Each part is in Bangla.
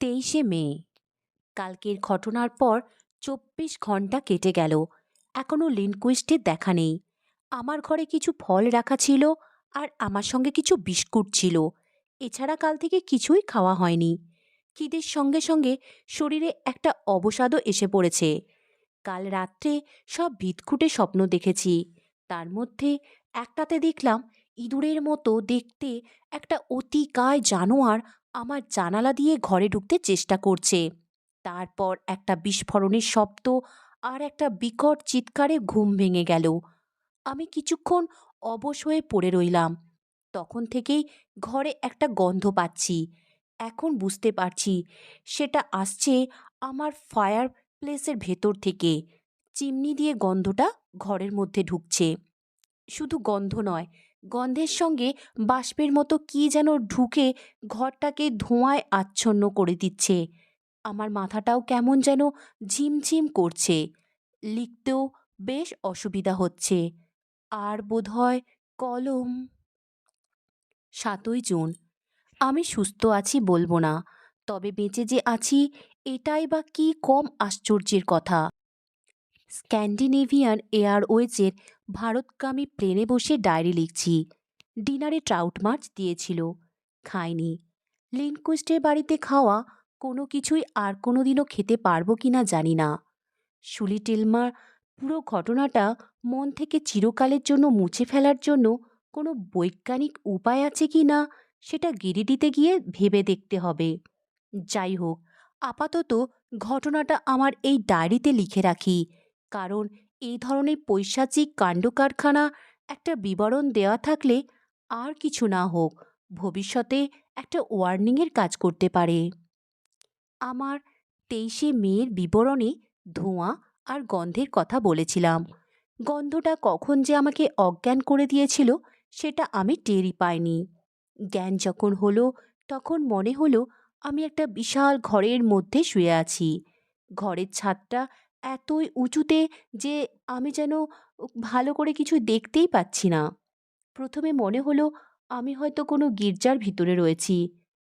তেইশে মে। কালকের ঘটনার পর চব্বিশ ঘণ্টা কেটে গেল। এখনও লিনকুইস্টের দেখা নেই। আমার ঘরে কিছু ফল রাখা ছিল আর আমার সঙ্গে কিছু বিস্কুট ছিল। এছাড়া কাল থেকে কিছুই খাওয়া হয়নি। খিদের সঙ্গে সঙ্গে শরীরে একটা অবসাদও এসে পড়েছে। কাল রাত্রে সব ভিতখুটে স্বপ্ন দেখেছি। তার মধ্যে একটাতে দেখলাম ইঁদুরের মতো দেখতে একটা অতিকায় জানোয়ার আমার জানালা দিয়ে ঘরে ঢুকতে চেষ্টা করছে। তারপর একটা বিস্ফোরণের শব্দ আর একটা বিকট চিৎকারে ঘুম ভেঙে গেল। আমি কিছুক্ষণ অবশ হয়ে পড়ে রইলাম। তখন থেকেই ঘরে একটা গন্ধ পাচ্ছি। এখন বুঝতে পারছি, সেটা আসছে আমার ফায়ার প্লেসের ভেতর থেকে। চিমনি দিয়ে গন্ধটা ঘরের মধ্যে ঢুকছে। শুধু গন্ধ নয় গন্ধের সঙ্গে বাষ্পের মতো কী যেন ঢুকে ঘরটাকে ধোঁয়ায় আচ্ছন্ন করে দিচ্ছে। আমার মাথাটাও কেমন যেন ঝিমঝিম করছে। লিখতেও বেশ অসুবিধা হচ্ছে। আর বোধহয় কলম। সাতই জুন। আমি সুস্থ আছি বলব না। তবে বেঁচে যে আছি, এটাই বা কি কম আশ্চর্যের কথা। স্ক্যান্ডিনেভিয়ান এয়ারওয়েজের ভারতগামী প্লেনে বসে ডায়েরি লিখছি। ডিনারে ট্রাউট মাছ দিয়েছিল। খাইনি। লিনকুইস্টের বাড়িতে খাওয়া কোনো কিছুই আর কোনো দিনও খেতে পারব কি না জানি না। সুলি টেলমার পুরো ঘটনাটা মন থেকে চিরকালের জন্য মুছে ফেলার জন্য কোনো বৈজ্ঞানিক উপায় আছে কি না সেটা গিরিডিতে গিয়ে ভেবে দেখতে হবে। যাই হোক, আপাতত ঘটনাটা আমার এই ডায়েরিতে লিখে রাখি। কারণ এই ধরনের পৈশাচিক কাণ্ডকারখানা একটা বিবরণ দেওয়া থাকলে আর কিছু না হোক, ভবিষ্যতে একটা ওয়ার্নিংয়ের কাজ করতে পারে। আমার তেইশে মেয়ের বিবরণে ধোঁয়া আর গন্ধের কথা বলেছিলাম। গন্ধটা কখন যে আমাকে অজ্ঞান করে দিয়েছিল, সেটা আমি টেরই পাইনি। জ্ঞান যখন হলো, তখন মনে হলো আমি একটা বিশাল ঘরের মধ্যে শুয়ে আছি। ঘরের ছাদটা এতই উঁচুতে যে আমি যেন ভালো করে কিছু দেখতেই পাচ্ছি না। প্রথমে মনে হলো আমি হয়তো কোনো গির্জার ভিতরে রয়েছি।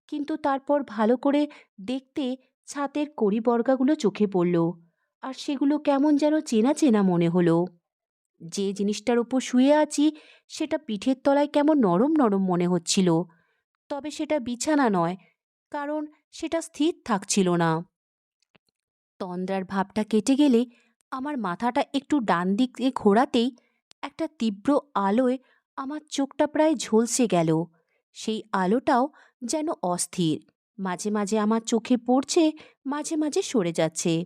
কিন্তু তারপর ভালো করে দেখতে ছাতের কড়িবর্গাগুলো চোখে পড়ল আর সেগুলো কেমন যেন চেনা চেনা মনে হলো। যে জিনিসটার ওপর শুয়ে আছি সেটা পিঠের তলায় কেমন নরম নরম মনে হচ্ছিল। তবে সেটা বিছানা নয়, কারণ সেটা স্থির থাকছিল না। তন্দ্রার ভাবটা কেটে গেলে আমার মাথাটা একটু ডান দিকে ঘোরাতেই একটা তীব্র আলোয় আমার চোখটা প্রায় ঝলসে গেল। সেই আলোটাও যেন অস্থির। মাঝে মাঝে আমার চোখে পড়ছে, মাঝে মাঝে সরে যাচ্ছে।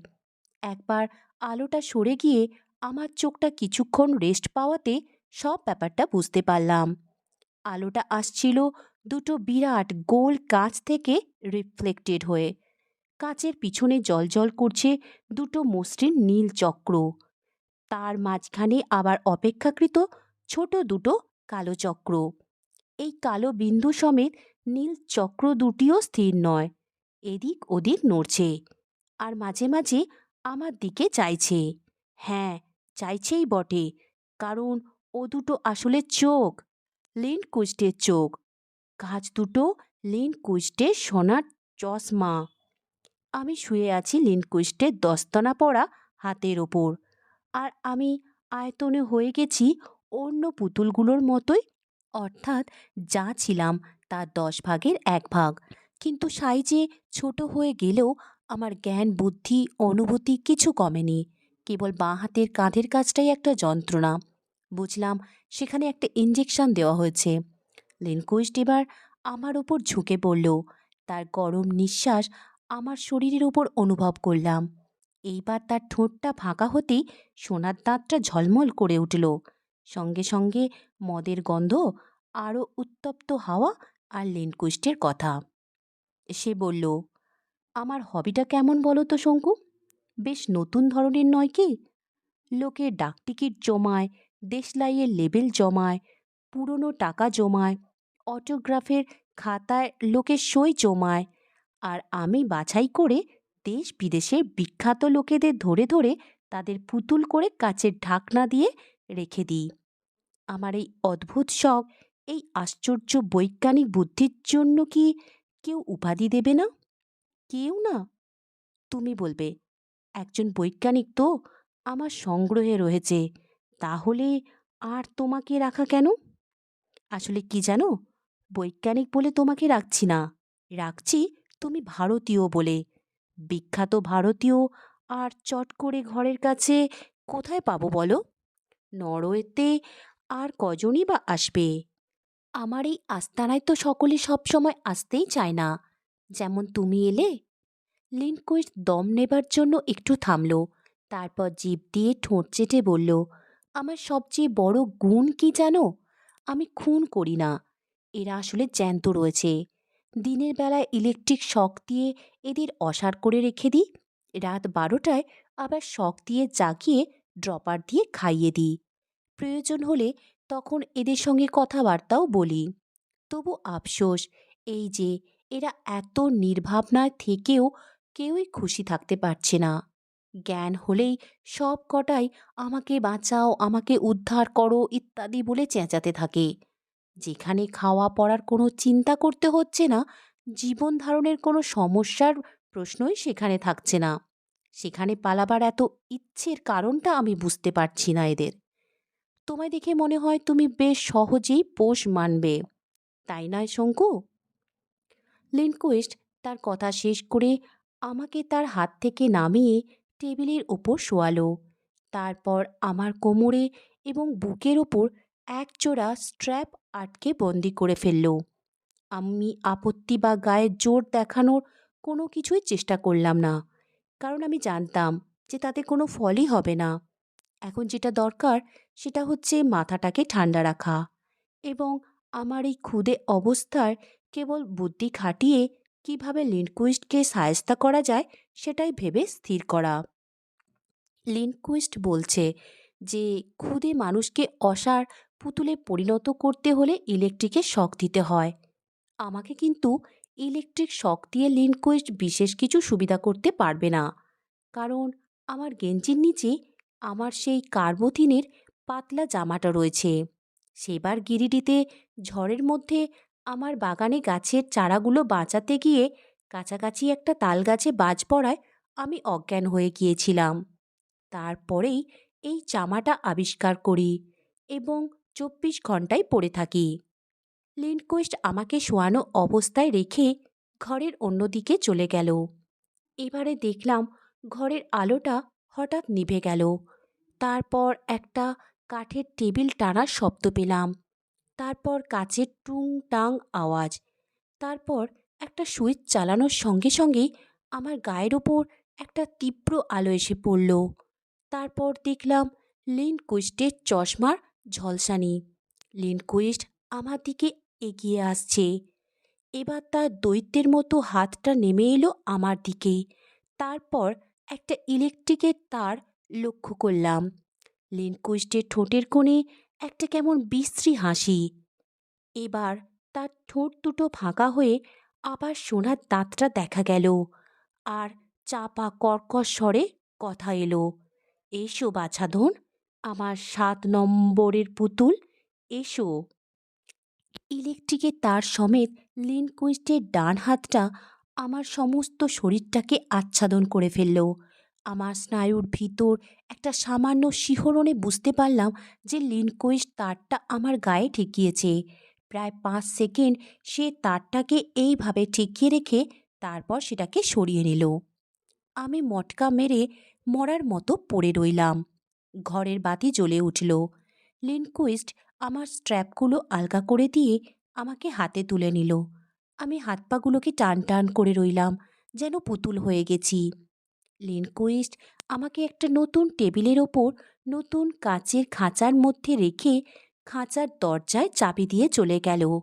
একবার আলোটা সরে গিয়ে আমার চোখটা কিছুক্ষণ রেস্ট পাওয়াতে সব ব্যাপারটা বুঝতে পারলাম। আলোটা আসছিল দুটো বিরাট গোল কাঁচ থেকে রিফ্লেক্টেড হয়ে। কাঁচের পিছনে জলজল করছে দুটো মসৃণ নীল চক্র। তার মাঝখানে আবার অপেক্ষাকৃত ছোট দুটো কালো চক্র। এই কালো বিন্দু সমেত নীল চক্র দুটিও স্থির নয়, এদিক ওদিক নড়ছে আর মাঝে মাঝে আমার দিকে চাইছে। হ্যাঁ চাইছেই বটে, কারণ ও দুটো আসলে চোখ, লিন কুষ্টের চোখ। কাজ দুটো লিন কুস্টের সোনার চশমা। আমি শুয়ে আছি লিনকুইস্টের দস্তানা পরা হাতের ওপর। আর আমি আয়তনে হয়ে গেছি অন্য পুতুলগুলোর মতোই। অর্থাৎ যা ছিলাম তার দশ ভাগের এক ভাগ। কিন্তু সাইজে ছোট হয়ে গেলেও আমার জ্ঞান, বুদ্ধি, অনুভূতি কিছু কমেনি। কেবল বাঁ হাতের কাঁধের কাজটাই একটা যন্ত্রণা। বুঝলাম সেখানে একটা ইঞ্জেকশন দেওয়া হয়েছে। লিনকুইস্ট এবার আমার ওপর ঝুঁকে পড়ল। তার গরম নিঃশ্বাস আমার শরীরের ওপর অনুভব করলাম। এইবার তার ঠোঁটটা ফাঁকা হতেই সোনার দাঁতটা ঝলমল করে উঠল। সঙ্গে সঙ্গে মদের গন্ধ, আরও উত্তপ্ত হাওয়া আর লেনকুইস্টের কথা। সে বলল, আমার হবিটা কেমন বলো তো শঙ্কু? বেশ নতুন ধরনের নয় কি? লোকে ডাকটিকিট জমায়, দেশলাইয়ের লেবেল জমায়, পুরনো টাকা জমায়, অটোগ্রাফের খাতায় লোকে সই জমায় আর আমি বাছাই করে দেশ বিদেশের বিখ্যাত লোকেদের ধরে ধরে তাদের পুতুল করে কাচের ঢাকনা দিয়ে রেখে দিই। আমার এই অদ্ভুত শখ, এই আশ্চর্য বৈজ্ঞানিক বুদ্ধির জন্য কি কেউ উপাধি দেবে না? কেউ না? তুমি বলবে, একজন বৈজ্ঞানিক তো আমার সংগ্রহে রয়েছে, তাহলে আর তোমাকে রাখা কেন? আসলে কি জানো, বৈজ্ঞানিক বলে তোমাকে রাখছি না, রাখছি তুমি ভারতীয় বলে। বিখ্যাত ভারতীয় আর চট করে ঘরের কাছে কোথায় পাবো বলো? নরওয়েতে আর কজনই বা আসবে? আমার এই আস্তানায় তো সকলে সবসময় আসতেই চায় না। যেমন তুমি এলে? লিনকুইস্ট দম নেবার জন্য একটু থামল, তারপর জিভ দিয়ে ঠোঁট চেটে বলল, আমার সবচেয়ে বড় গুণ কি জানো? আমি খুন করি না। এরা আসলে জ্যান্ত রয়েছে। দিনের বেলায় ইলেকট্রিক শক দিয়ে এদের অসার করে রেখে দিই। রাত বারোটায় আবার শক দিয়ে জাগিয়ে ড্রপার দিয়ে খাইয়ে দিই। প্রয়োজন হলে তখন এদের সঙ্গে কথাবার্তাও বলি। তবু আফসোস, এই যে এরা এত নির্ভাবনায় থেকেও কেউই খুশি থাকতে পারছে না। জ্ঞান হলেই সব কটাই আমাকে বাঁচাও, আমাকে উদ্ধার করো ইত্যাদি বলে চেঁচাতে থাকে। যেখানে খাওয়া পড়ার কোনো চিন্তা করতে হচ্ছে না, জীবন ধারণের কোনো সমস্যার প্রশ্নই সেখানে থাকছে না। সেখানে পালাবার এত ইচ্ছের কারণটা আমি বুঝতে পারছি না এদের। তোমায় দেখে মনে হয় তুমি বেশ সহজেই পোষ মানবে। তাই নয়, শঙ্কু? লিনকুইস্ট তার কথা শেষ করে আমাকে তার হাত থেকে নামিয়ে টেবিলের ওপর শোয়ালো। তারপর আমার কোমরে এবং বুকের ওপর একজোড়া স্ট্র্যাপ আটকে বন্দি করে ফেলল। আমি আপত্তি বা গায়ের জোর দেখানোর কোনো কিছুই চেষ্টা করলাম না, কারণ আমি জানতাম যে তাতে কোনো ফলই হবে না। এখন যেটা দরকার সেটা হচ্ছে মাথাটাকে ঠান্ডা রাখা এবং আমার এই ক্ষুদে অবস্থার কেবল বুদ্ধি খাটিয়ে কীভাবে লিনকুইস্টকে সায়স্তা করা যায় সেটাই ভেবে স্থির করা। লিনকুইস্ট বলছে যে, ক্ষুদে মানুষকে অসার পুতুলে পরিণত করতে হলে ইলেকট্রিকের শক দিতে হয়। আমাকে কিন্তু ইলেকট্রিক শক দিয়ে লিনকুইস্ট বিশেষ কিছু সুবিধা করতে পারবে না। কারণ আমার গেঞ্জির নিচে আমার সেই কার্বোথিনের পাতলা জামাটা রয়েছে। সেবার গিরিডিতে ঝড়ের মধ্যে আমার বাগানে গাছের চারাগুলো বাঁচাতে গিয়ে কাছাকাছি একটা তাল গাছে বাজ পড়ায় আমি অজ্ঞান হয়ে গিয়েছিলাম। তারপরেই এই জামাটা আবিষ্কার করি এবং চব্বিশ ঘন্টায় পড়ে থাকি। লিনকোয়েস্ট আমাকে শোয়ানো অবস্থায় রেখে ঘরের অন্যদিকে চলে গেল। এবারে দেখলাম ঘরের আলোটা হঠাৎ নিভে গেল। তারপর একটা কাঠের টেবিল টানার শব্দ পেলাম। তারপর কাচের টুং টাং আওয়াজ। তারপর একটা সুইচ চালানোর সঙ্গে সঙ্গে আমার গায়ের ওপর একটা তীব্র আলো এসে পড়ল। তারপর দেখলাম লিন কুইস্টের চশমার ঝলসানি লিন কুইস্ট আমার দিকে এগিয়ে আসছে। এবার তার দৈত্যের মতো হাতটা নেমে এলো আমার দিকে। তারপর একটা ইলেকট্রিকের তার লক্ষ্য করলাম। লিনকুইস্টের ঠোঁটের কোণে একটা কেমন বিশ্রী হাসি। এবার তার ঠোঁট দুটো ফাঁকা হয়ে আবার সোনার দাঁতটা দেখা গেল আর চাপা কর্কশ স্বরে কথা এলো, এসো বাছাধন আমার সাত নম্বরের পুতুল, এসো। ইলেকট্রিকের তার সমেত লিনকুইস্টের ডান হাতটা আমার সমস্ত শরীরটাকে আচ্ছাদন করে ফেলল। আমার স্নায়ুর ভিতর একটা সামান্য শিহরণে বুঝতে পারলাম যে লিনকুইস্ট তারটা আমার গায়ে ঠেকিয়েছে। প্রায় পাঁচ সেকেন্ড সে তারটাকে এইভাবে ঠেকিয়ে রেখে তারপর সেটাকে সরিয়ে নিল। আমি মটকা মেরে মরার মতো পড়ে রইলাম। ঘরের বাতি জ্বলে উঠল। লিনকুইস্ট আমার স্ট্র্যাপগুলো আলগা করে দিয়ে আমাকে হাতে তুলে নিল। আমি হাত পাগুলোকে টান টান করে রইলাম, যেন পুতুল হয়ে গেছি। লিনকুইস্ট আমাকে একটা নতুন টেবিলের ওপর নতুন কাচের খাঁচার মধ্যে রেখে খাঁচার দরজায় চাবি দিয়ে চলে গেল।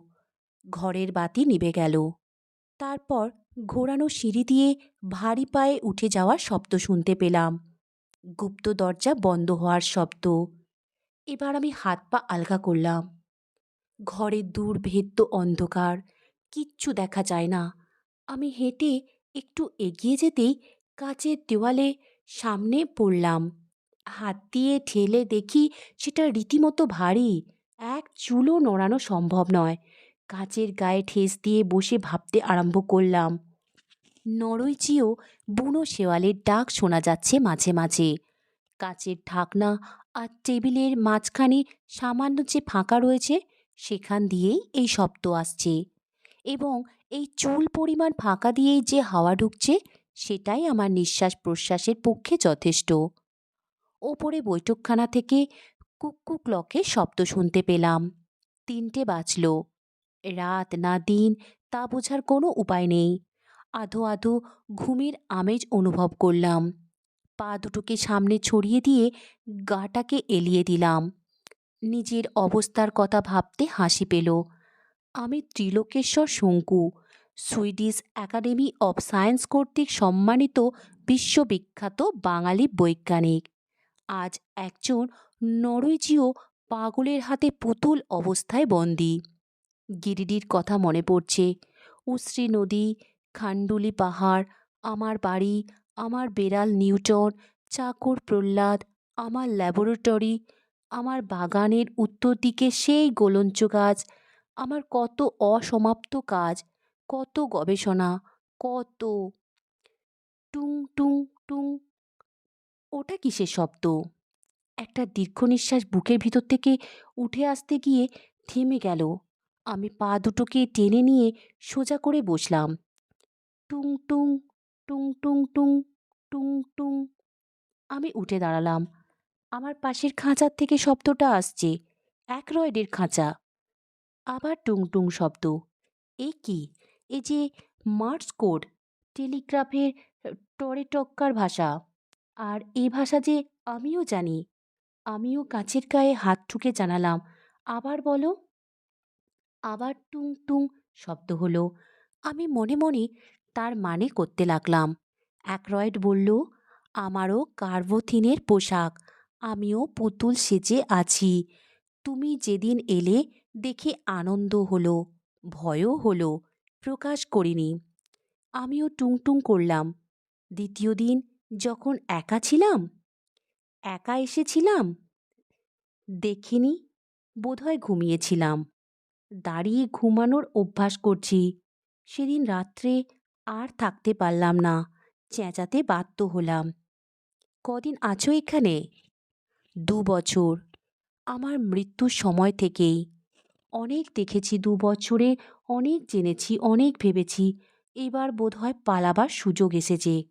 ঘরের বাতি নিভে গেল। তারপর ঘোরানো সিঁড়ি দিয়ে ভারী পায়ে উঠে যাওয়ার শব্দ শুনতে পেলাম। গুপ্ত দরজা বন্ধ হওয়ার শব্দ। এবার আমি হাত পা আলগা করলাম। ঘরের দুর্ভেদ্য অন্ধকার, কিচ্ছু দেখা যায় না। আমি হেঁটে একটু এগিয়ে যেতেই কাচের দেওয়ালে সামনে পড়লাম। হাত দিয়ে ঠেলে দেখি সেটা রীতিমতো ভারী, এক চুলও নড়ানো সম্ভব নয়। কাচের গায়ে ঠেস দিয়ে বসে ভাবতে আরম্ভ করলাম। নরইচি ও বুনো শেওয়ালের ডাক শোনা যাচ্ছে মাঝে মাঝে। কাচের ঢাকনা আর টেবিলের মাঝখানে সামান্য যে ফাঁকা রয়েছে, সেখান দিয়েই এই শব্দ আসছে। এবং এই চুল পরিমাণ ফাঁকা দিয়েই যে হাওয়া ঢুকছে, সেটাই আমার নিঃশ্বাস প্রশ্বাসের পক্ষে যথেষ্ট। ওপরে বৈঠকখানা থেকে কুককু ক্লকের শব্দ শুনতে পেলাম। তিনটে বাজল। রাত না দিন তা বোঝার কোনো উপায় নেই। আধো আধো ঘুমের আমেজ অনুভব করলাম। পা দুটোকে সামনে ছড়িয়ে দিয়ে গাটাকে এলিয়ে দিলাম। নিজের অবস্থার কথা ভাবতে হাসি পেল। আমি Trilokeshwar Shonku, Swedish Academy of Science কর্তৃক সম্মানিত বিশ্ববিখ্যাত বাঙালি বৈজ্ঞানিক। আজ একজন নরওয়েজীয় পাগলের হাতে পুতুল অবস্থায় বন্দী। গিরিডির কথা মনে পড়ছে। উশ্রী নদী খান্ডুলি পাহাড়, আমার বাড়ি, আমার বেড়াল নিউটন, চাকর প্রহ্লাদ, আমার ল্যাবরেটরি, আমার বাগানের উত্তর দিকে সেই গোলঞ্চ গাছ, আমার কত অসমাপ্ত কাজ, কত গবেষণা, কত টুং টুং টুং। ওটা কিসের শব্দ? একটা দীর্ঘ নিঃশ্বাস বুকের ভিতর থেকে উঠে আসতে গিয়ে থেমে গেল। আমি পা দুটোকে টেনে নিয়ে সোজা করে বসলাম। টুং টুং টুং টুং টুং টুং টুং। আমি উঠে দাঁড়ালাম। আমার পাশের খাঁচার থেকে শব্দটা আসছে এক রয়েডের খাঁচা। আবার টুং টুং শব্দ। এ কি? এ যে মার্স কোড, টেলিগ্রাফের টরেটক্কার ভাষা। আর এ ভাষা যে আমিও জানি। আমিও কাছের গায়ে হাত ঠুকে জানালাম। আবার বলো। আবার টুং টুং শব্দ হলো। আমি মনে মনে তার মানে করতে লাগলাম। অ্যাক্রয়েড বলল, আমারও কার্বোথিনের পোশাক, আমিও পুতুল সেজে আছি। তুমি যেদিন এলে দেখে আনন্দ হলো, ভয়ও হলো, প্রকাশ করিনি। আমিও টুংটুং করলাম। দ্বিতীয় দিন যখন একা ছিলাম? একা এসেছিলাম? দেখিনি, বোধহয় ঘুমিয়েছিলাম। দাঁড়িয়ে ঘুমানোর অভ্যাস করছি। সেদিন রাত্রে আর থাকতে পারলাম না, চেঁচাতে বাধ্য হলাম। কদিন আছো এখানে? দু বছর। আমার মৃত্যুর সময় থেকেই। অনেক দেখেছি দু বছরে, অনেক জেনেছি, অনেক ভেবেছি। এবার বোধহয় পালাবার সুযোগ এসেছে।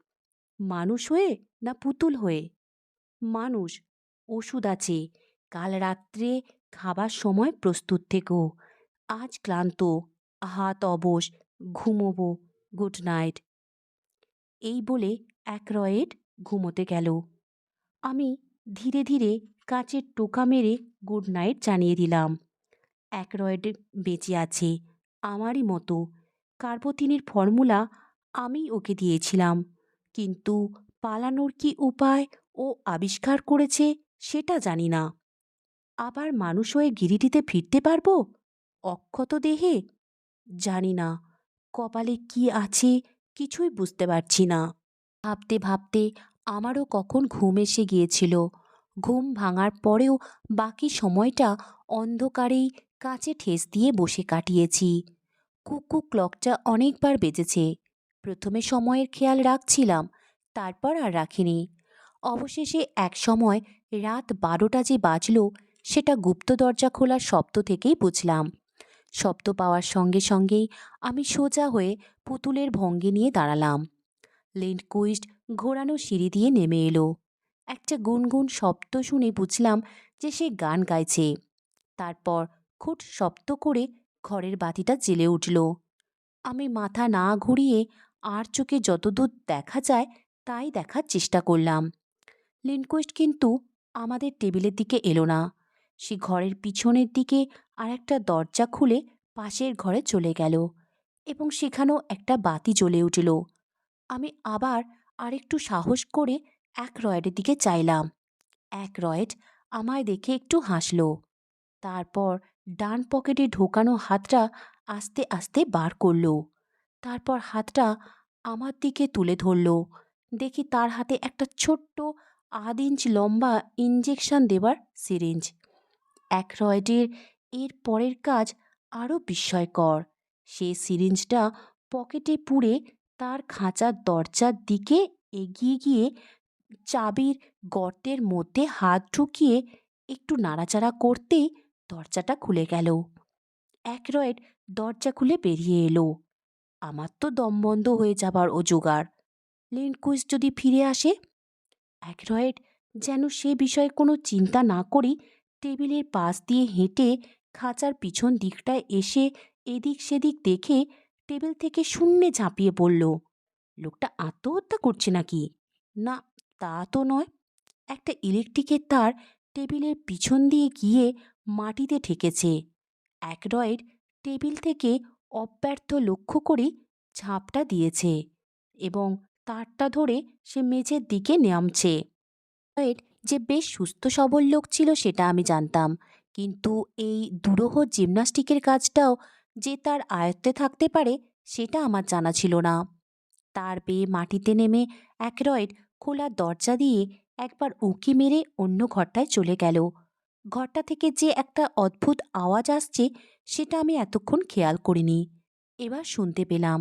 মানুষ হয়ে না পুতুল হয়ে? মানুষ। ওষুধ আছে। কাল রাত্রে খাবার সময় প্রস্তুত থেকো। আজ ক্লান্ত। হাত অবশ। ঘুমোবো। Good night. এই বলে এক রয়েড ঘুমোতে গেল। আমি ধীরে ধীরে কাচের টোকা মেরে গুড নাইট জানিয়ে দিলাম। এক রয়েড বেঁচে আছে, আমারই মতো। কার্বোতিনের ফর্মুলা আমি ওকে দিয়েছিলাম। কিন্তু পালানোর কি উপায় ও আবিষ্কার করেছে সেটা জানি না। আবার মানুষ হয়ে গিরিটিতে ফিরতে পারব? অক্ষত দেহে? জানি না। কপালে কি আছে কিছুই বুঝতে পারছি না। ভাবতে ভাবতে আমারও কখন ঘুম এসে গিয়েছিল। ঘুম ভাঙার পরেও বাকি সময়টা অন্ধকারেই কাছে ঠেস দিয়ে বসে কাটিয়েছি। কুকু ক্লকটা অনেকবার বেজেছে। প্রথমে সময়ের খেয়াল রাখছিলাম, তারপর আর রাখিনি। অবশেষে এক সময় রাত বারোটা যে বাজল, সেটা গুপ্ত দরজা খোলার শব্দ থেকেই বুঝলাম। শব্দ পাওয়ার সঙ্গে সঙ্গেই আমি সোজা হয়ে পুতুলের ভঙ্গি নিয়ে দাঁড়ালাম। লেন্ডকুইস্ট ঘোরানো সিঁড়ি দিয়ে নেমে এলো। একটা গুনগুন শব্দ শুনে বুঝলাম যে সে গান গাইছে। তারপর খুট শব্দ করে ঘরের বাতিটা জ্বেলে উঠল। আমি মাথা না ঘুরিয়ে আর চোখে যতদূর দেখা যায় তাই দেখার চেষ্টা করলাম। লিনকোয়েস্ট কিন্তু আমাদের টেবিলের দিকে এলো না। সে ঘরের পিছনের দিকে আর একটা দরজা খুলে পাশের ঘরে চলে গেল এবং সেখানেও একটা বাতি জ্বলে উঠল। আমি আবার আরেকটু সাহস করে এক রয়েডের দিকে চাইলাম। এক রয়েড আমায় দেখে একটু হাসল। তারপর ডান পকেটে ঢোকানো হাতটা আস্তে আস্তে বার করল। তারপর হাতটা আমার দিকে তুলে ধরল। দেখি তার হাতে একটা ছোট্ট আধ ইঞ্চ লম্বা ইঞ্জেকশন দেবার সিরিঞ্জ। এক রয়েডের এর পরের কাজ আরও বিস্ময়কর। সে সিরিঞ্জটা পকেটে পুরে তার খাঁচার দরজার দিকে এগিয়ে গিয়ে চাবির গর্তের মধ্যে হাত ঢুকিয়ে একটু নাড়াচাড়া করতেই দরজাটা খুলে গেল। একরয়েড দরজা খুলে বেরিয়ে এলো। আমার তো দম বন্ধ হয়ে যাবার ও জোগাড়। লিনকুইস যদি ফিরে আসে? একরয়েড যেন সে বিষয়ে কোনো চিন্তা না করেই টেবিলের পাশ দিয়ে হেঁটে খাঁচার পিছন দিকটায় এসে এদিক সেদিক দেখে টেবিল থেকে শূন্যে ঝাঁপিয়ে পড়ল। লোকটা আত্মহত্যা করছে নাকি? না, তা তো নয়। একটা ইলেকট্রিকের তার টেবিলের পিছন দিয়ে গিয়ে মাটিতে ঠেকেছে। একরয়েড টেবিল থেকে অব্যর্থ লক্ষ্য করে ঝাঁপটা দিয়েছে এবং তারটা ধরে সে মেঝের দিকে নামছে। একরয়েড যে বেশ সুস্থ সবল লোক ছিল সেটা আমি জানতাম। কিন্তু এই দুরূহ জিমনাস্টিকের কাজটাও যে তার আয়ত্তে থাকতে পারে, সেটা আমার জানা ছিল না। তার বেয়ে মাটিতে নেমে একরয়েড খোলা দরজা দিয়ে একবার উঁকি মেরে অন্য ঘরটায় চলে গেল। ঘরটা থেকে যে একটা অদ্ভুত আওয়াজ আসছে, সেটা আমি এতক্ষণ খেয়াল করিনি। এবার শুনতে পেলাম,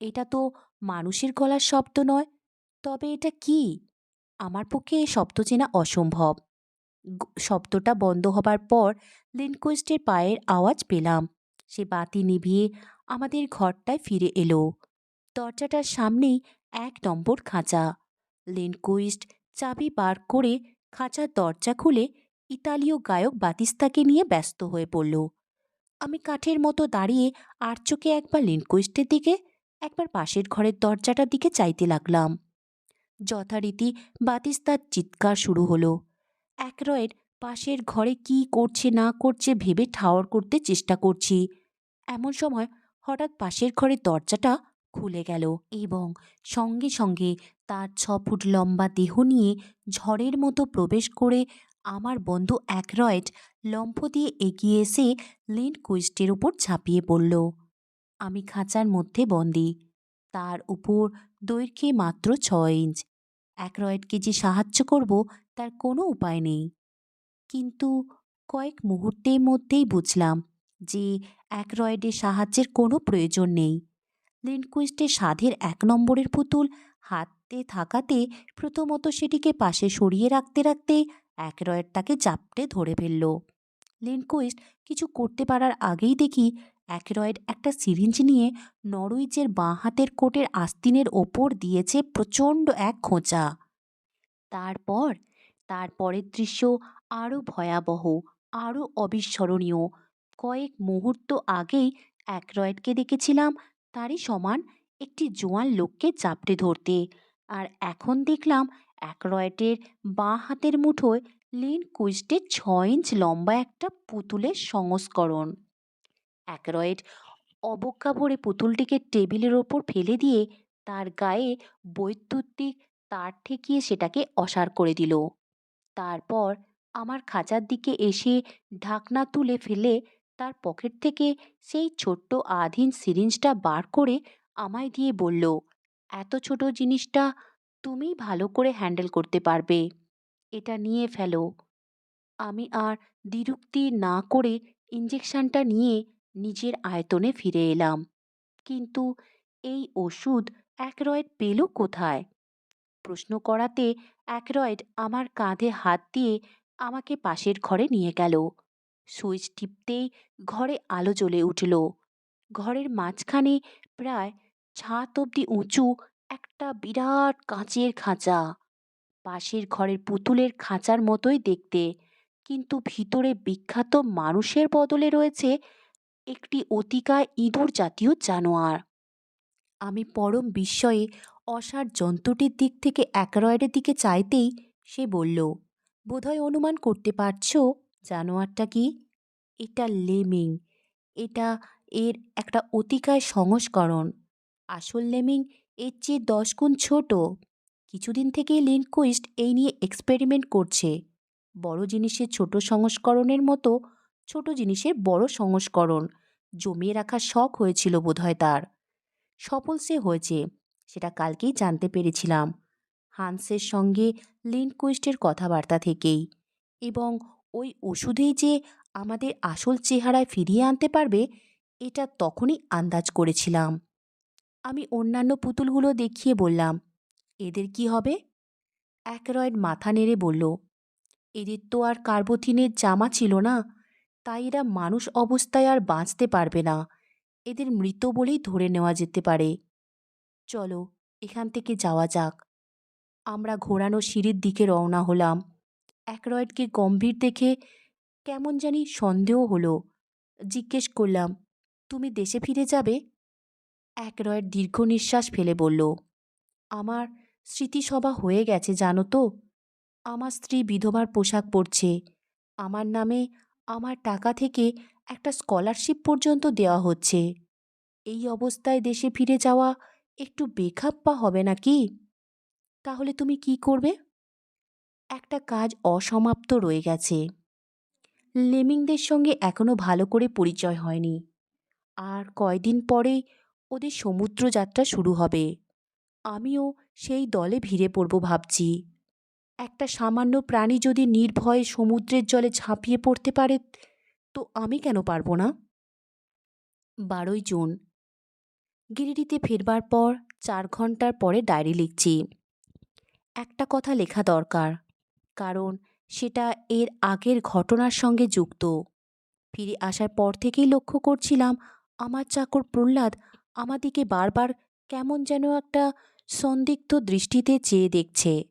এটা তো মানুষের গলার শব্দ নয়। তবে এটা কি? আমার পক্ষে এ শব্দ চেনা অসম্ভব। শব্দটা বন্ধ হবার পর লিনকোয়েস্টের পায়ের আওয়াজ পেলাম। সে বাতি নিভিয়ে আমাদের ঘরটায় ফিরে এলো। দরজাটার সামনেই এক নম্বর খাঁচা। লিনকুইস্ট চাবি বার করে খাঁচার দরজা খুলে ইতালীয় গায়ক বাতিস্তাকে নিয়ে ব্যস্ত হয়ে পড়ল। আমি কাঠের মতো দাঁড়িয়ে আর চোখে একবার লিনকুইস্টের দিকে, একবার পাশের ঘরের দরজাটার দিকে চাইতে লাগলাম। যথারীতি বাতিস্তার চিৎকার শুরু হলো। একরয়ের পাশের ঘরে কি করছে না করছে ভেবে ঠাওয়ার করতে চেষ্টা করছি। এমন সময় হঠাৎ পাশের ঘরের দরজাটা খুলে গেল এবং সঙ্গে সঙ্গে তার ছ ফুট লম্বা দেহ নিয়ে ঝড়ের মতো প্রবেশ করে আমার বন্ধু একরয়েড লম্ফ দিয়ে এগিয়ে এসে লিন কুইস্টের উপর ঝাঁপিয়ে পড়ল। আমি খাঁচার মধ্যে বন্দি। তার উপর দৈর্ঘ্যে মাত্র ছ ইঞ্চ। একরয়েডকে যে সাহায্য করব, তার কোনো উপায় নেই। কিন্তু কয়েক মুহূর্তের মধ্যেই বুঝলাম যে একরয়েডের সাহায্যের কোনো প্রয়োজন নেই। লিনকুইস্টের সাধের এক নম্বরের পুতুল হাতে থাকাতে প্রথমত সেটিকে পাশে সরিয়ে রাখতে রাখতে একরয়েড তাকে জাপটে ধরে ফেলল। লিনকুইস্ট কিছু করতে পারার আগেই দেখি একরয়েড একটা সিরিঞ্জ নিয়ে নরউইচের বাঁ হাতের কোটের আস্তিনের ওপর দিয়েছে প্রচণ্ড এক খোঁচা। তারপর, তারপরের দৃশ্য আরও ভয়াবহ, আরও অবিস্মরণীয়। কয়েক মুহূর্ত আগেই অ্যাকরয়েডকে দেখেছিলাম, তারই সমান একটি জোয়ান লোককে চাপড়ে ধরতে। আর এখন দেখলাম একরয়েডের বাঁ হাতের মুঠোয় লিন কুইস্টের ছ ইঞ্চ লম্বা একটা পুতুলের সংস্করণ। একরয়েড অবজ্ঞা ভরে পুতুলটিকে টেবিলের ওপর ফেলে দিয়ে তার গায়ে বৈদ্যুতিক তার ঠেকিয়ে সেটাকে অসাড় করে দিল। তারপর আমার খাঁচার দিকে এসে ঢাকনা তুলে ফেলে তার পকেট থেকে সেই ছোট্ট আধীন সিরিঞ্জটা বার করে আমায় দিয়ে বলল, এত ছোট জিনিসটা তুমি ভালো করে হ্যান্ডেল করতে পারবে। এটা নিয়ে ফেলো। আমি আর দ্বিরুক্তি না করে ইঞ্জেকশনটা নিয়ে নিজের আয়তনে ফিরে এলাম। কিন্তু এই ওষুধ একরয়েড পেল কোথায়? প্রশ্ন করাতে একরয়েড আমার কাঁধে হাত দিয়ে আমাকে পাশের ঘরে নিয়ে গেল। সুইচ টিপতেই ঘরে আলো জ্বলে উঠল। ঘরের মাঝখানে প্রায় ছাদ অবধি উঁচু একটা বিরাট কাঁচের খাঁচা। পাশের ঘরের পুতুলের খাঁচার মতোই দেখতে, কিন্তু ভিতরে বিখ্যাত মানুষের বদলে রয়েছে একটি অতিকায় ইঁদুর জাতীয় জানোয়ার। আমি পরম বিস্ময়ে অসার জন্তুটির দিক থেকে অ্যাকরয়েডের দিকে চাইতেই সে বলল, বোধহয় অনুমান করতে পারছ জানোয়ারটা কি? এটা লেমিং। এটা এর একটা অতিকায় সংস্করণ। আসল লেমিং এর চেয়ে দশ গুণ ছোট। কিছুদিন থেকেই লিনকুইস্ট এই নিয়ে এক্সপেরিমেন্ট করছে। বড় জিনিসের ছোট সংস্করণের মতো ছোট জিনিসের বড় সংস্করণ। জমিয়ে রাখার শখ হয়েছিল বোধহয় তার। সফল সে হয়েছে, সেটা কালকেই জানতে পেরেছিলাম। হান্সের সঙ্গে লিনকুইস্টের কথাবার্তা থেকেই এবং ওই ওষুধেই যে আমাদের আসল চেহারায় ফিরিয়ে আনতে পারবে, এটা তখনই আন্দাজ করেছিলাম। আমি অন্যান্য পুতুলগুলো দেখিয়ে বললাম, এদের কি হবে? অ্যাকরয়েড মাথা নেড়ে বলল, এদের তো আর কার্বোথিনের জামা ছিল না তাই এরা মানুষ অবস্থায় আর বাঁচতে পারবে না। এদের মৃত বলেই ধরে নেওয়া যেতে পারে। চলো, এখান থেকে যাওয়া যাক। আমরা ঘোরানো সিঁড়ির দিকে রওনা হলাম। অ্যাকরয়েডকে গম্ভীর দেখে কেমন জানি সন্দেহ হলো। জিজ্ঞেস করলাম, তুমি দেশে ফিরে যাবে? অ্যাকরয়েড দীর্ঘ নিঃশ্বাস ফেলে বলল, আমার স্মৃতিসভা হয়ে গেছে, জানো তো। আমার স্ত্রী বিধবার পোশাক পরছে। আমার নামে আমার টাকা থেকে একটা স্কলারশিপ পর্যন্ত দেওয়া হচ্ছে। এই অবস্থায় দেশে ফিরে যাওয়া একটু বেখাপ্পা হবে নাকি তাহলে তুমি কি করবে? একটা কাজ অসমাপ্ত রয়ে গেছে। লেমিংদের সঙ্গে এখনও ভালো করে পরিচয় হয়নি। আর কয়দিন পরেই ওদের সমুদ্র যাত্রা শুরু হবে। আমিও সেই দলে ভিড়ে পড়ব ভাবছি। একটা সামান্য প্রাণী যদি নির্ভয়ে সমুদ্রের জলে ঝাঁপিয়ে পড়তে পারে, তো আমি কেন পারব না? বারোই জুন। গিরিডিতে ফিরবার পর চার ঘণ্টার পরে ডায়েরি লিখছি। একটা কথা লেখা দরকার, কারণ সেটা এর আগের ঘটনার সঙ্গে যুক্ত। ফিরে আসার পর থেকেই লক্ষ্য করছিলাম, আমার চাকর প্রহ্লাদ আমাদিকে বারবার কেমন যেন একটা সন্দিগ্ধ দৃষ্টিতে চেয়ে দেখছে।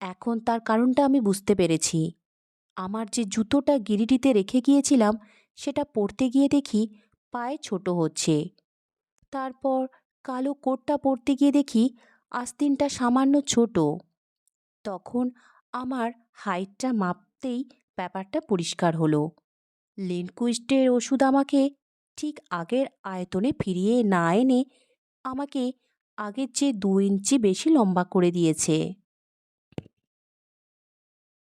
এখন তার কারণটা আমি বুঝতে পেরেছি। আমার যে জুতোটা গিরিটিতে রেখে গিয়েছিলাম, সেটা পরতে গিয়ে দেখি পায়ে ছোট হচ্ছে। তারপর কালো কোটটা পরতে গিয়ে দেখি আস্তিনটা সামান্য ছোট। তখন আমার হাইটটা মাপতেই ব্যাপারটা পরিষ্কার হলো। লেনকুইস্টের ওষুধ আমাকে ঠিক আগের আয়তনে ফিরিয়ে না এনে আমাকে আগের চেয়ে দু ইঞ্চি বেশি লম্বা করে দিয়েছে।